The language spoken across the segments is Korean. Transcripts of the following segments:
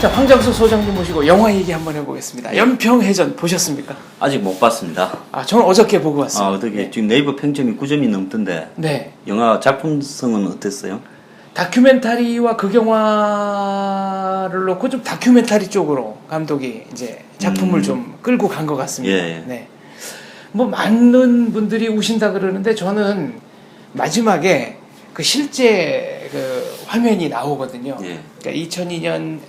자, 황장수 소장님 모시고 영화 얘기 한번 해보겠습니다. 연평해전 보셨습니까? 아직 못 봤습니다. 아, 저는 어저께 보고 아, 왔어요. 어떻게 지금 네이버 평점이 9점이 넘던데 네. 영화 작품성은 어땠어요? 다큐멘터리와 극영화를 놓고 좀 다큐멘터리 쪽으로 감독이 이제 작품을 음. 좀 끌고 간 것 같습니다. 예. 네. 뭐 많은 분들이 우신다 그러는데 저는 마지막에 그 실제 그 화면이 나오거든요. 예. 그러니까 2002년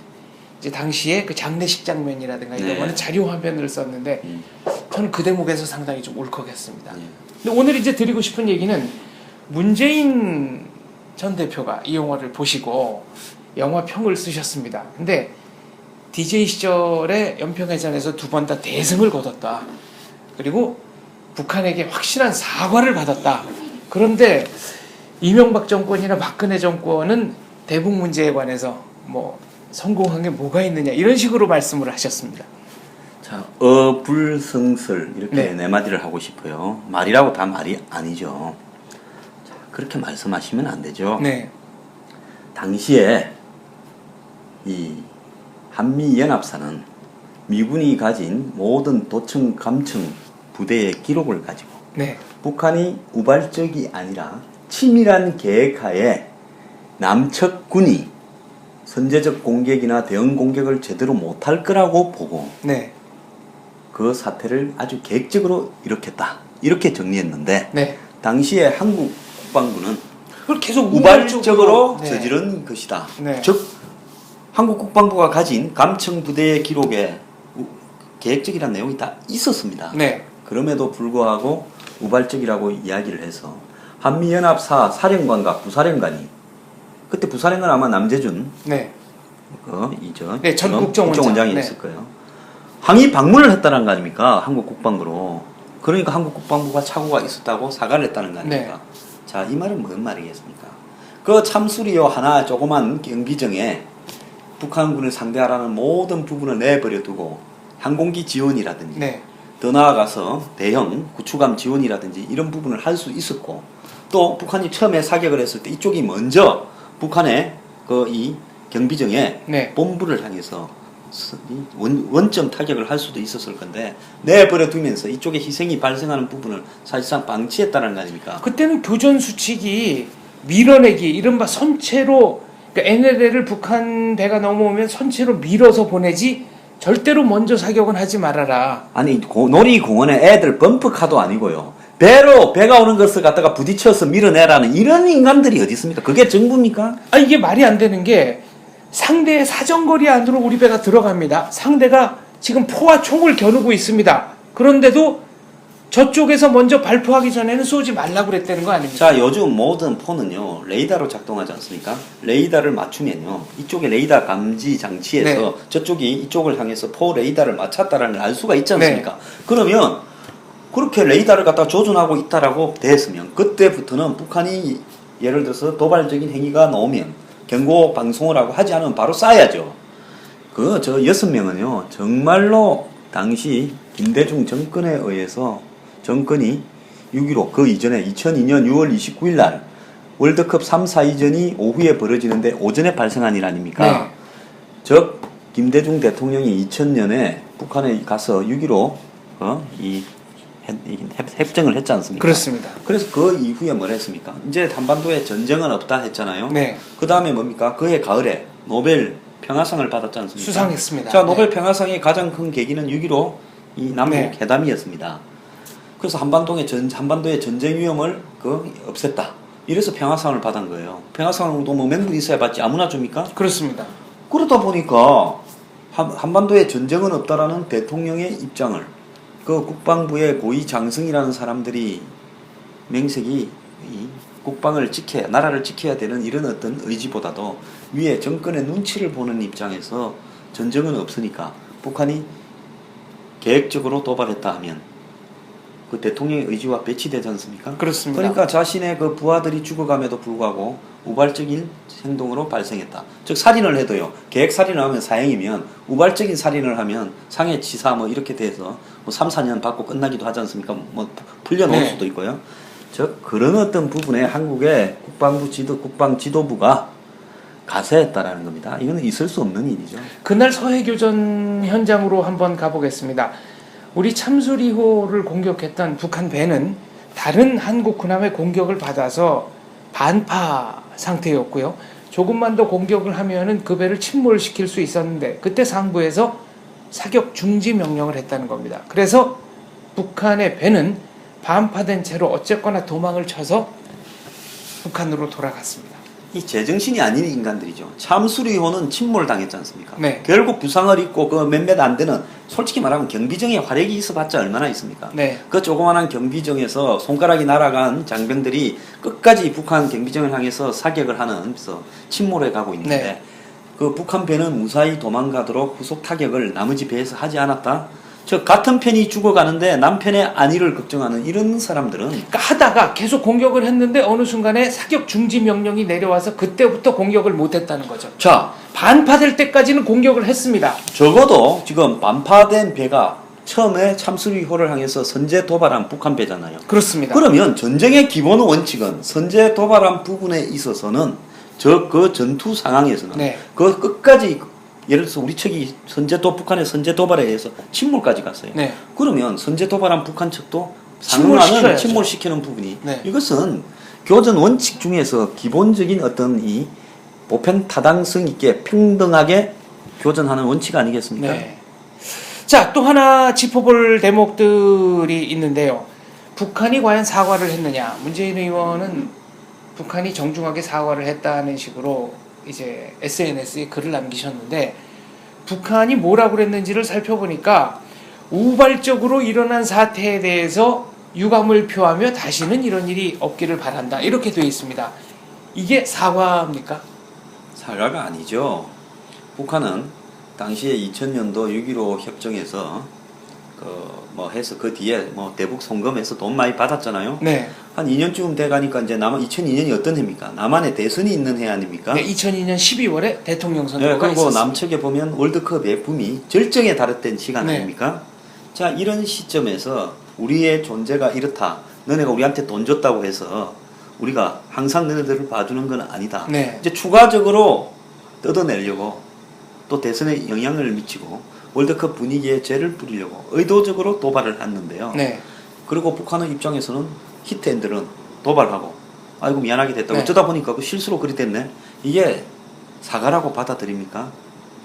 이제 당시에 그 장례식 장면이라든가 이런 네. 거는 자료 화면을 썼는데 음. 저는 그 대목에서 상당히 좀 울컥했습니다. 예. 근데 오늘 이제 드리고 싶은 얘기는 문재인 전 대표가 이 영화를 보시고 영화 평을 쓰셨습니다. 근데 DJ 시절에 연평해전에서 두 번 다 대승을 거뒀다. 그리고 북한에게 확실한 사과를 받았다. 그런데 이명박 정권이나 박근혜 정권은 대북 문제에 관해서 뭐 성공한 게 뭐가 있느냐 이런 식으로 말씀을 하셨습니다. 자, 어불성설 이렇게 네. 네 마디를 하고 싶어요. 말이라고 다 말이 아니죠. 자, 그렇게 말씀하시면 안 되죠. 네, 당시에 이 한미 연합사는 미군이 가진 모든 도청 감청 부대의 기록을 가지고 네, 북한이 우발적이 아니라 치밀한 계획하에 남측군이 선제적 공격이나 대응 공격을 제대로 못할 거라고 보고 네, 그 사태를 아주 계획적으로 일으켰다. 이렇게 정리했는데 네. 당시에 한국 국방부는 그걸 계속 우발적으로 네. 저지른 것이다. 네. 즉 한국 국방부가 가진 감청 부대의 기록에 우- 계획적이라는 내용이 다 있었습니다. 네, 그럼에도 불구하고 우발적이라고 이야기를 해서 한미연합사 사령관과 부사령관이 그때 부사령관 아마 남재준 네, 그 이전 네, 전 어, 국정원장. 국정원장이 네. 있을 거예요. 항의 방문을 했다는 거 아닙니까? 한국 국방부로. 그러니까 한국 국방부가 착오가 있었다고 사과를 했다는 거 아닙니까? 네. 자, 이 말은 무슨 말이겠습니까? 그 참수리요 하나 조그만 경비정에 북한군을 상대하라는 모든 부분을 내버려 두고 항공기 지원이라든지 네, 더 나아가서 대형 구축함 지원이라든지 이런 부분을 할 수 있었고 또 북한이 처음에 사격을 했을 때 이쪽이 먼저 북한의 그 이 경비정에 네. 본부를 향해서 원, 원점 타격을 할 수도 있었을 건데 내버려 두면서 이쪽에 희생이 발생하는 부분을 사실상 방치했다는 거 아닙니까? 그때는 교전 수칙이 밀어내기 이른바 선체로 그러니까 NLL을 북한 배가 넘어오면 선체로 밀어서 보내지 절대로 먼저 사격은 하지 말아라. 아니 고- 놀이공원에 애들 범퍼카도 아니고요. 배로 배가 오는 것을 갖다가 부딪혀서 밀어내라는 이런 인간들이 어디 있습니까? 그게 정부입니까? 아 이게 말이 안 되는 게 상대의 사정거리 안으로 우리 배가 들어갑니다. 상대가 지금 포와 총을 겨누고 있습니다. 그런데도 저쪽에서 먼저 발포하기 전에는 쏘지 말라고 그랬다는 거 아닙니까? 자, 요즘 모든 폰은요, 레이더로 작동하지 않습니까? 레이더를 맞추면요, 이쪽에 레이더 감지 장치에서 네. 저쪽이 이쪽을 향해서 포 레이더를 맞췄다라는 걸알 수가 있지 네. 않습니까? 그러면, 그렇게 레이더를 갖다 조준하고 있다라고 됐으면, 그때부터는 북한이 예를 들어서 도발적인 행위가 나오면, 경고 방송을 하고 하지 않으면 바로 쏴야죠. 그, 저 여섯 명은요, 정말로 당시 김대중 정권에 의해서 정권이 6.15, 그 이전에 2002년 6월 29일 날 월드컵 3, 4이전이 오후에 벌어지는데 오전에 발생한 일 아닙니까? 네. 즉, 김대중 대통령이 2000년에 북한에 가서 6.15, 어, 이, 협- 협정을 했지 않습니까? 그렇습니다. 그래서 그 이후에 뭘 했습니까? 이제 한반도에 전쟁은 없다 했잖아요. 네. 그 다음에 뭡니까? 그해 가을에 노벨 평화상을 받았지 않습니까? 수상했습니다. 자, 노벨 네. 평화상의 가장 큰 계기는 6.15 이 남북 네. 회담이었습니다. 그래서 한반도의 전 한반도의 전쟁 위험을 그 없앴다. 이래서 평화상을 받은 거예요. 평화상도 뭐 명분 있어야 받지 아무나 줍니까? 그렇습니다. 그러다 보니까 한, 한반도에 전쟁은 없다라는 대통령의 입장을 그 국방부의 고위 장성이라는 사람들이 명색이 이 국방을 지켜야 나라를 지켜야 되는 이런 어떤 의지보다도 위에 정권의 눈치를 보는 입장에서 전쟁은 없으니까 북한이 계획적으로 도발했다 하면 그 대통령의 의지와 배치되지 않습니까? 그렇습니다. 그러니까 자신의 그 부하들이 죽어감에도 불구하고 우발적인 행동으로 발생했다. 즉 살인을 해도요. 계획 살인을 하면 사형이면 우발적인 살인을 하면 상해 치사 뭐 이렇게 돼서 뭐 3, 4년 받고 끝나기도 하지 않습니까? 뭐 풀려놓을 네. 수도 있고요. 즉 그런 어떤 부분에 한국의 국방부 지도 국방 지도부가 가세했다라는 겁니다. 이거는 있을 수 없는 일이죠. 그날 서해교전 현장으로 한번 가보겠습니다. 우리 참수리호를 공격했던 북한 배는 다른 한국 군함의 공격을 받아서 반파 상태였고요. 조금만 더 공격을 하면은 그 배를 침몰시킬 수 있었는데 그때 상부에서 사격 중지 명령을 했다는 겁니다. 그래서 북한의 배는 반파된 채로 어쨌거나 도망을 쳐서 북한으로 돌아갔습니다. 이 제정신이 아닌 인간들이죠. 참수리호는 침몰을 당했지 않습니까? 네. 결국 부상을 입고 그 몇몇 안 되는 솔직히 말하면 경비정에 활약이 있어봤자 얼마나 있습니까? 네. 그 조그만한 경비정에서 손가락이 날아간 장병들이 끝까지 북한 경비정을 향해서 사격을 하는 그래서 침몰해 가고 있는데 네. 그 북한 배는 무사히 도망가도록 후속 타격을 나머지 배에서 하지 않았다. 저 같은 편이 죽어가는데 남편의 안위를 걱정하는 이런 사람들은 그러니까 하다가 계속 공격을 했는데 어느 순간에 사격 중지 명령이 내려와서 그때부터 공격을 못했다는 거죠. 자 반파될 때까지는 공격을 했습니다. 적어도 지금 반파된 배가 처음에 참수리호를 향해서 선제 도발한 북한 배잖아요. 그렇습니다. 그러면 전쟁의 기본 원칙은 선제 도발한 부분에 있어서는 저 그 전투 상황에서는 네. 그 끝까지 예를 들어서 우리 측이 선제 도 북한의 선제 도발에 의해서 침몰까지 갔어요. 네. 그러면 선제 도발한 북한 측도. 상응하는 침몰시키는 부분이 네. 이것은 교전 원칙 중에서 기본적인 어떤 이 보편 타당성 있게 평등하게 교전하는 원칙 아니겠습니까? 네. 자, 또 하나 짚어볼 대목들이 있는데요. 북한이 과연 사과를 했느냐? 문재인 의원은 북한이 정중하게 사과를 했다는 식으로 이제 SNS에 글을 남기셨는데 북한이 뭐라고 그랬는지를 살펴보니까 우발적으로 일어난 사태에 대해서 유감을 표하며 다시는 이런 일이 없기를 바란다. 이렇게 되어 있습니다. 이게 사과입니까? 사과가 아니죠. 북한은 당시에 2000년도 6.15 협정에서 그 뭐 해서 그 뒤에 뭐 대북 송금해서 돈 많이 받았잖아요. 네. 한 2년쯤 돼 가니까 이제 남한 2002년이 어떤 해입니까? 남한에 대선이 있는 해 아닙니까? 네 2002년 12월에 대통령 네, 선거가 그리고 있었습니다. 남측에 보면 월드컵의 붐이 절정에 달했던 시간 네. 아닙니까? 자, 이런 시점에서 우리의 존재가 이렇다. 너네가 우리한테 돈 줬다고 해서 우리가 항상 너네들을 봐주는 건 아니다. 네. 이제 추가적으로 뜯어내려고 또 대선에 영향을 미치고 월드컵 분위기에 죄를 뿌리려고 의도적으로 도발을 했는데요. 네. 그리고 북한의 입장에서는 히트앤들은 도발하고 아이고 미안하게 됐다고 네. 어쩌다 보니까 그 실수로 그리 됐네. 이게 사과라고 받아들입니까?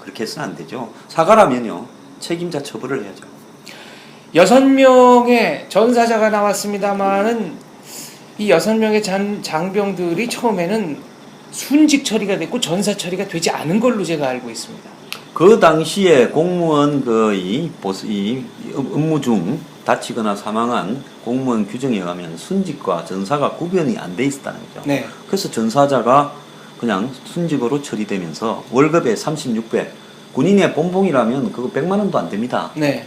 그렇게 해서는 안 되죠. 사과라면요 책임자 처벌을 해야죠. 여섯 명의 전사자가 나왔습니다만은 이 여섯 명의 장, 장병들이 처음에는 순직 처리가 됐고 전사 처리가 되지 않은 걸로 제가 알고 있습니다. 그 당시에 공무원 그이 보스 이 업무 중 다치거나 사망한 공무원 규정에 의하면 순직과 전사가 구별이 안 돼 있었다는 거죠. 네. 그래서 전사자가 그냥 순직으로 처리되면서 월급의 36배 군인의 본봉이라면 그거 100만 원도 안 됩니다. 네.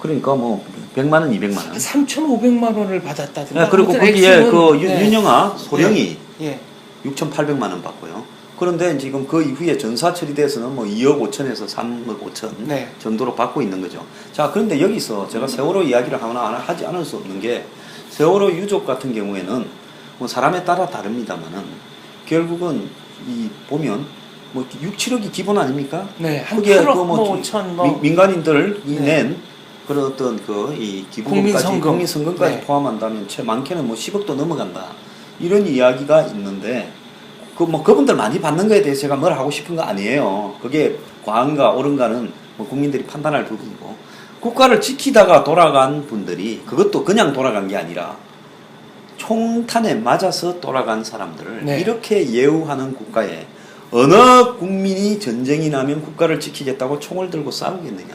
그러니까 뭐 100만 원, 200만 원. 3,500만 원을 받았다든가. 네, 그리고 거기에 그 윤- 네. 윤영아 소령이 예. 6,800만 원 받고요. 그런데 지금 그 이후에 전사 처리돼서는 뭐 2억 5천에서 3억 5천 네. 정도로 받고 있는 거죠. 자, 그런데 여기서 제가 세월호 이야기를 하나 안 하지 않을 수 없는 게 세월호 유족 같은 경우에는 뭐 사람에 따라 다릅니다만은 결국은 이 보면 뭐 6, 7억이 기본 아닙니까? 네. 한 그게 8억 그 뭐, 뭐 5천 뭐. 민, 간인들이 네. 낸 그런 어떤 그 이 기부금까지 국민성금. 국민성금까지 네. 포함한다면 최 많게는 뭐 10억도 넘어간다 이런 이야기가 있는데 그 뭐 그분들 많이 받는 거에 대해서 제가 뭘 하고 싶은 거 아니에요. 그게 과한가 옳은가는 뭐 국민들이 판단할 부분이고 국가를 지키다가 돌아간 분들이 그것도 그냥 돌아간 게 아니라 총탄에 맞아서 돌아간 사람들을 네. 이렇게 예우하는 국가에 어느 국민이 전쟁이 나면 국가를 지키겠다고 총을 들고 싸우겠느냐.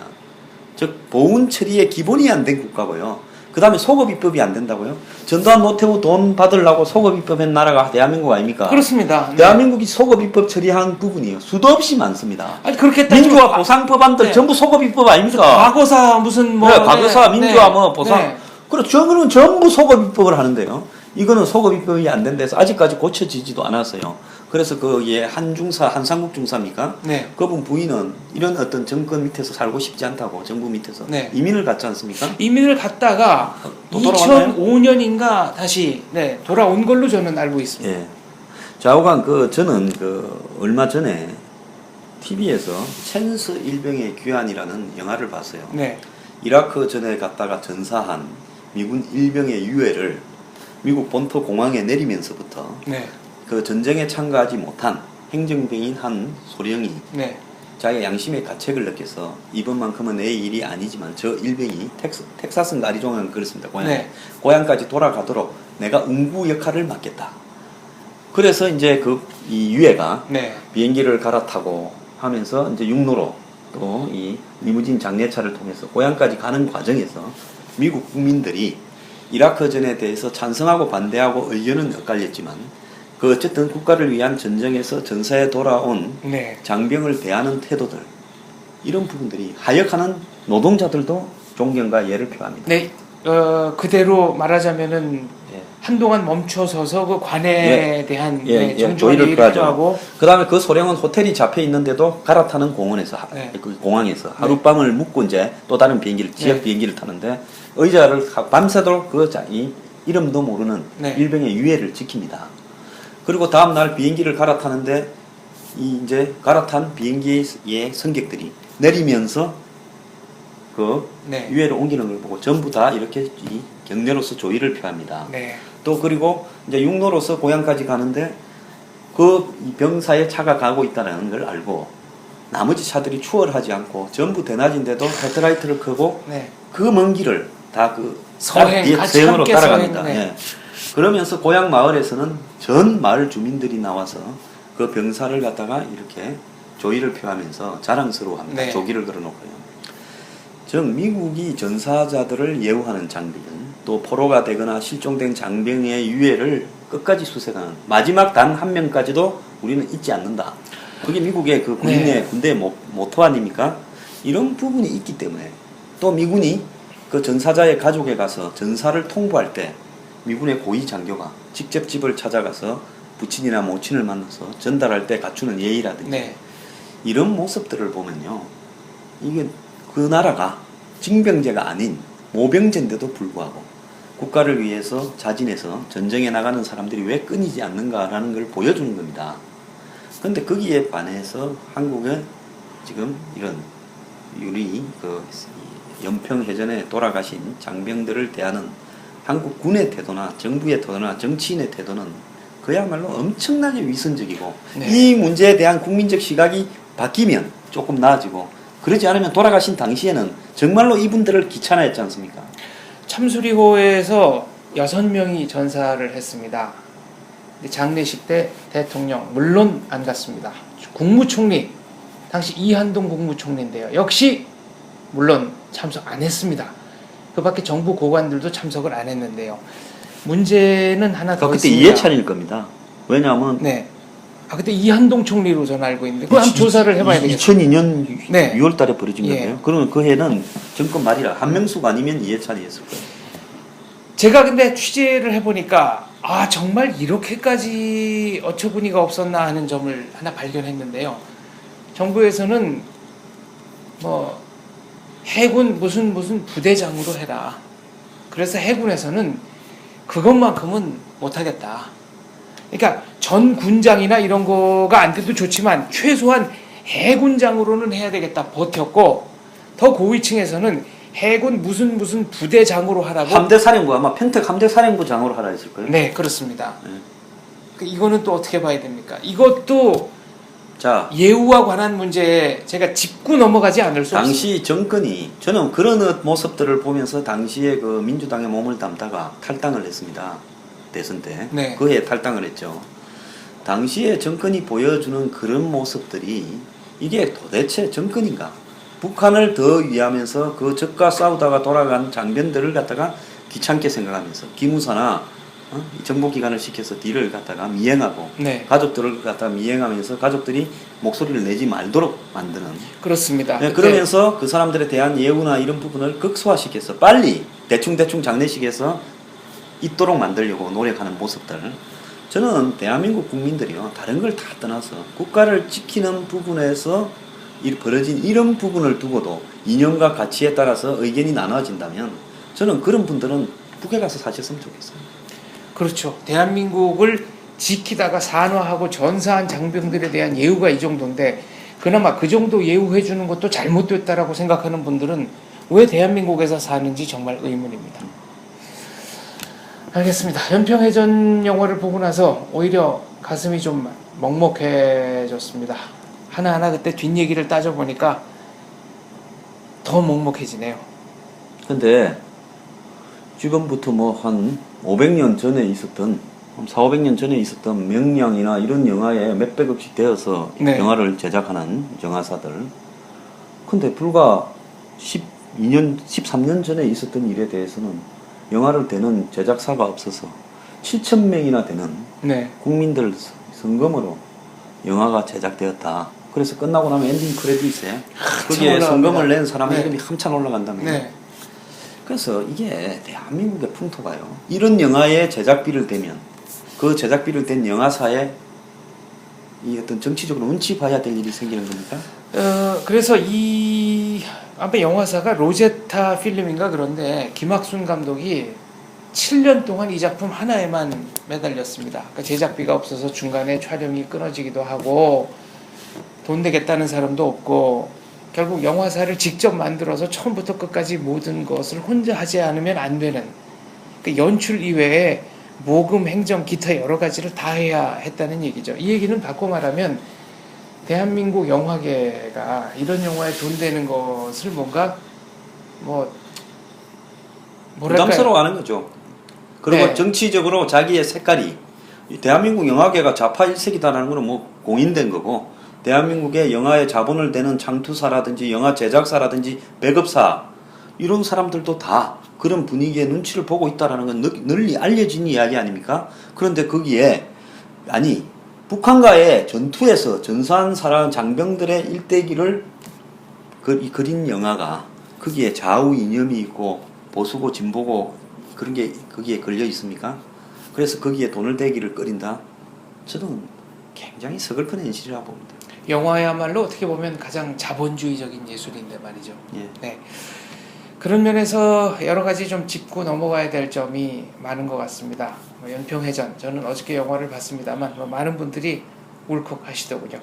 즉 보훈 처리의 기본이 안 된 국가고요. 그 다음에 소급 입법이 안 된다고요. 전두환 노태우 돈 받으려고 소급 입법한 나라가 대한민국 아닙니까? 그렇습니다. 네. 대한민국이 소급 입법 처리한 부분이요. 수도 없이 많습니다. 아니 그렇게 민주화 과- 보상 법안들 네. 전부 소급 입법 아닙니까? 과거사 무슨 뭐 그래, 과거사 네, 민주화 네, 뭐 보상 네. 그렇죠. 저거는 전부 소급 입법을 하는데요. 이거는 소급 입법이 안된 데서 아직까지 고쳐지지도 않았어요. 그래서 그예 한중사 한상국 중사입니까? 네. 그분 부인은 이런 어떤 정권 밑에서 살고 싶지 않다고 정부 밑에서 네. 이민을 갔지 않습니까? 이민을 갔다가 또 돌아왔나요? 2005년인가 다시 네, 돌아온 걸로 저는 알고 있습니다. 예. 좌우간 그 저는 그 얼마 전에 TV에서 챈스 일병의 귀환이라는 영화를 봤어요. 네. 이라크 전에 갔다가 전사한 미군 일병의 유해를 미국 본토 공항에 내리면서부터 네. 그 전쟁에 참가하지 못한 행정병인 한 소령이 네. 자기가 양심의 가책을 느껴서 이번만큼은 내 일이 아니지만 저 일병이 텍스, 텍사스인가 아리조나는 그렇습니다. 고향. 네. 고향까지 돌아가도록 내가 응구 역할을 맡겠다. 그래서 이제 그 이 유해가 네. 비행기를 갈아타고 하면서 이제 육로로 또 이 리무진 장례차를 통해서 고향까지 가는 과정에서 미국 국민들이 이라크전에 대해서 찬성하고 반대하고 의견은 엇갈렸지만 그 어쨌든 국가를 위한 전쟁에서 전사에 돌아온 네. 장병을 대하는 태도들 이런 부분들이 하역하는 노동자들도 존경과 예를 표합니다. 네. 어, 그대로 말하자면은 예. 한동안 멈춰서서 그 관에 대한 예, 네, 예, 표하죠. 표하고 그다음에 그 소령은 호텔이 잡혀 있는데도 갈아타는 공원에서 하- 네. 그 공항에서 하룻밤을 묵고 이제 또 다른 비행기를 지역 네. 비행기를 타는데 의자를 가- 밤새도록 그 자, 이 이름도 모르는 네. 일병의 유해를 지킵니다. 그리고 다음 날 비행기를 갈아타는데 이 이제 갈아탄 비행기의 승객들이 내리면서 그 네. 유해를 옮기는 걸 보고 전부 다 이렇게 이 격려로서 조의를 표합니다. 네. 또 그리고 이제 육로로서 고향까지 가는데 그이 병사의 차가 가고 있다는 걸 알고 나머지 차들이 추월하지 않고 전부 대낮인데도 헤드라이트를 켜고 네. 그먼 길을 다 그 서행, 같이 함께 따라갑니다. 서행, 네. 예. 그러면서 고향 마을에서는 전 마을 주민들이 나와서 그 병사를 갖다가 이렇게 조의를 표하면서 자랑스러워합니다. 네. 조기를 걸어놓고요. 즉 미국이 전사자들을 예우하는 장비는 또 포로가 되거나 실종된 장병의 유해를 끝까지 수색하는 마지막 단 한 명까지도 우리는 잊지 않는다. 그게 미국의 그 군인의 네. 군대의 모, 모토 아닙니까? 이런 부분이 있기 때문에 또 미군이 그 전사자의 가족에 가서 전사를 통보할 때 미군의 고위 장교가 직접 집을 찾아가서 부친이나 모친을 만나서 전달할 때 갖추는 예의라든지 네. 이런 모습들을 보면요. 이게 그 나라가 징병제가 아닌 모병제인데도 불구하고 국가를 위해서 자진해서 전쟁에 나가는 사람들이 왜 끊이지 않는가라는 걸 보여주는 겁니다. 그런데 거기에 반해서 한국은 지금 이런 우리 그 연평해전에 돌아가신 장병들을 대하는 한국 군의 태도나 정부의 태도나 정치인의 태도는 그야말로 엄청나게 위선적이고 네. 이 문제에 대한 국민적 시각이 바뀌면 조금 나아지고 그러지 않으면 돌아가신 당시에는 정말로 이분들을 귀찮아했지 않습니까? 참수리호에서 여섯 명이 전사를 했습니다. 장례식 때 대통령 물론 안 갔습니다. 국무총리 당시 이한동 국무총리인데요. 역시 물론 참석 안 했습니다. 그 밖에 정부 고관들도 참석을 안 했는데요. 문제는 하나 더 그때 있습니다. 이해찬일 겁니다. 왜냐하면 네. 아 그때 이한동 총리로 저는 알고 있는데 그거 한번 조사를 해봐야 되겠어요. 2002년 네. 6월 달에 벌어진 예. 거예요. 그러면 그 해는 정권 말이라 한명숙 아니면 이해찬이었을 거예요. 제가 근데 취재를 해보니까 아 정말 이렇게까지 어처구니가 없었나 하는 점을 하나 발견했는데요. 정부에서는 뭐 해군 무슨 무슨 부대장으로 해라. 그래서 해군에서는 그것만큼은 못하겠다. 그러니까 전 군장이나 이런 거가 안 돼도 좋지만 최소한 해군장으로는 해야 되겠다 버텼고 더 고위층에서는 해군 무슨 무슨 부대장으로 하라고 함대 사령부 아마 평택 함대 사령부장으로 하라 했을 거예요. 네, 그렇습니다. 네. 그 이거는 또 어떻게 봐야 됩니까? 이것도 자, 예우와 관한 문제에 제가 짚고 넘어가지 않을 수 없습니다. 당시 정권이 저는 그런 모습들을 보면서 당시에 그 민주당의 몸을 담다가 탈당을 했습니다. 대선 때. 네. 그해 탈당을 했죠. 당시에 정권이 보여주는 그런 모습들이 이게 도대체 정권인가? 북한을 더 위하면서 그 적과 싸우다가 돌아간 장병들을 갖다가 귀찮게 생각하면서 기무사나 어? 이 정보기관을 시켜서 뒤를 갖다가 미행하고 네, 가족들을 갖다 미행하면서 가족들이 목소리를 내지 말도록 만드는 그렇습니다. 네, 그러면서 그 사람들에 대한 예우나 이런 부분을 극소화시켜서 빨리 대충 대충 장례식에서 있도록 만들려고 노력하는 모습들 저는 대한민국 국민들이요 다른 걸 다 떠나서 국가를 지키는 부분에서 이 벌어진 이런 부분을 두고도 이념과 가치에 따라서 의견이 나눠진다면 저는 그런 분들은 북에 가서 사셨으면 좋겠어요. 그렇죠. 대한민국을 지키다가 산화하고 전사한 장병들에 대한 예우가 이 정도인데 그나마 그 정도 예우해 주는 것도 잘못됐다라고 생각하는 분들은 왜 대한민국에서 사는지 정말 의문입니다. 알겠습니다. 연평해전 영화를 보고 나서 오히려 가슴이 좀 먹먹해졌습니다. 하나하나 그때 뒷얘기를 따져보니까 더 먹먹해지네요. 근데 지금부터 뭐한 500년 전에 있었던 한 4, 500년 전에 있었던 명량이나 이런 영화에 몇백억씩 되어서 네. 영화를 제작하는 영화사들 근데 불과 12년, 13년 전에 있었던 일에 대해서는 영화를 대는 제작사가 없어서 7천 명이나 되는 네. 국민들 성금으로 영화가 제작되었다. 그래서 끝나고 나면 엔딩 크레딧에 거기에. 성금을 낸 사람의 네. 이름이 한참 올라간다면 네. 그래서 이게 대한민국의 풍토가요. 이런 영화에 제작비를 대면 그 제작비를 댄 영화사에 이 어떤 정치적으로 눈치 봐야 될 일이 생기는 겁니까? 어, 그래서 이 아마 영화사가 로제타 필름인가 그런데 김학순 감독이 7년 동안 이 작품 하나에만 매달렸습니다. 그러니까 제작비가 없어서 중간에 촬영이 끊어지기도 하고 돈 내겠다는 사람도 없고 결국 영화사를 직접 만들어서 처음부터 끝까지 모든 것을 혼자 하지 않으면 안 되는 그 연출 이외에 모금, 행정, 기타 여러 가지를 다 해야 했다는 얘기죠. 이 얘기는 바꿔 말하면 대한민국 영화계가 이런 영화에 돈 되는 것을 뭔가 뭐 뭐랄까요? 부담스러워하는 거죠. 그리고 네. 정치적으로 자기의 색깔이 이 대한민국 영화계가 좌파 일색이다라는 거는 뭐 공인된 거고 대한민국의 영화에 자본을 대는 창투사라든지 영화 제작사라든지 배급사 이런 사람들도 다 그런 분위기의 눈치를 보고 있다라는 건 널- 널리 알려진 이야기 아닙니까? 그런데 거기에 아니 북한과의 전투에서 전사한 사람 장병들의 일대기를 그, 이 그린 영화가 거기에 좌우 이념이 있고 보수고 진보고 그런 게 거기에 걸려 있습니까? 그래서 거기에 돈을 대기를 끓인다? 저는 굉장히 서글픈 현실이라고 봅니다. 영화야말로 어떻게 보면 가장 자본주의적인 예술인데 말이죠. 예. 네. 그런 면에서 여러 가지 좀 짚고 넘어가야 될 점이 많은 것 같습니다. 뭐 연평해전 저는 어저께 영화를 봤습니다만 뭐 많은 분들이 울컥하시더군요.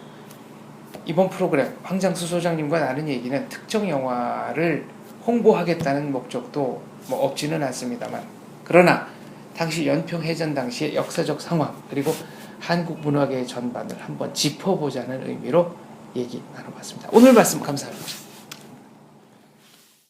이번 프로그램 황장수 소장님과 나눈 얘기는 특정 영화를 홍보하겠다는 목적도 뭐 없지는 않습니다만 그러나 당시 연평해전 당시의 역사적 상황 그리고 한국 문화계의 전반을 한번 짚어보자는 의미로 얘기 나눠봤습니다. 오늘 말씀 감사합니다.